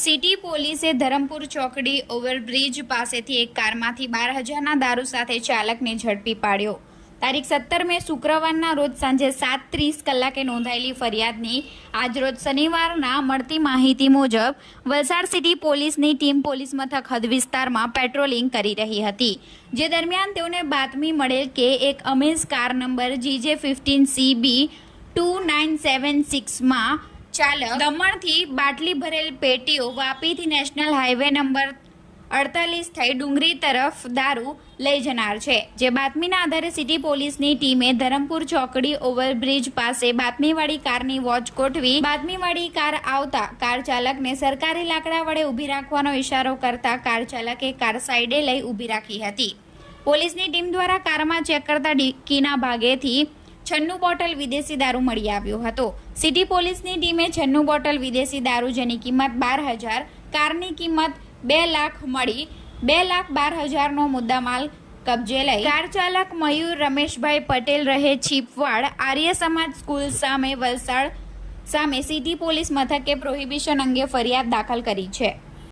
City પોલીસે ધરમપુર ચોકડી overbridge પાસેથી એક કારમાંથી બાર હજારના દારૂ સાથે ચાલકને ઝડપી પાડ્યો. તારીખ સત્તર મે શુક્રવારના રોજ સાંજે સાત ત્રીસ કલાકે નોંધાયેલી ફરિયાદની આજરોજ શનિવારના મળતી માહિતી મુજબ વલસાડ સિટી પોલીસની ટીમ પોલીસ મથક હદ વિસ્તારમાં પેટ્રોલિંગ કરી રહી હતી. જે દરમિયાન તેઓને બાતમી મળેલ કે એક Amaze car number GJ fifteen CB two nine seven સિક્સમાં ચાલક દમણથી બાટલી ભરેલ પેટીઓ વાપીથી નેશનલ હાઈવે નંબર અડતાલીસ થઈ ડુંગરી તરફ દારૂ લઈ જનાર છે. જે બાતમીના આધારે સિટી પોલીસની ટીમે ધરમપુર ચોકડી ઓવરબ્રિજ પાસે બાતમીવાળી કારની વોચ ગોઠવી બાતમીવાળી કાર આવતા કાર ચાલકને સરકારી લાકડા વડે ઊભી રાખવાનો ઇશારો કરતા કાર ચાલકે કાર સાઈડે લઈ ઊભી રાખી હતી. પોલીસની ટીમ દ્વારા કારમાં ચેક કરતા ડિક્કીના ભાગેથી છન્નું બોટલ વિદેશી દારૂ મળી આવ્યો હતો. સિટી પોલીસની ટીમે છન્નું બોટલ વિદેશી દારૂ જેની કિંમત બાર હજાર, કારની કિંમત બે લાખ મળી, બે લાખ બાર હજારનો મુદ્દામાલ કબજે લઈ. કાર ચાલક મયુર રમેશભાઈ પટેલ રહે છીપવાડ, આર્ય સમાજ સ્કૂલ સામે વલસાડ સામે સિટી પોલીસ મથકે પ્રોહિબિશન અંગે ફરિયાદ દાખલ કરી છે.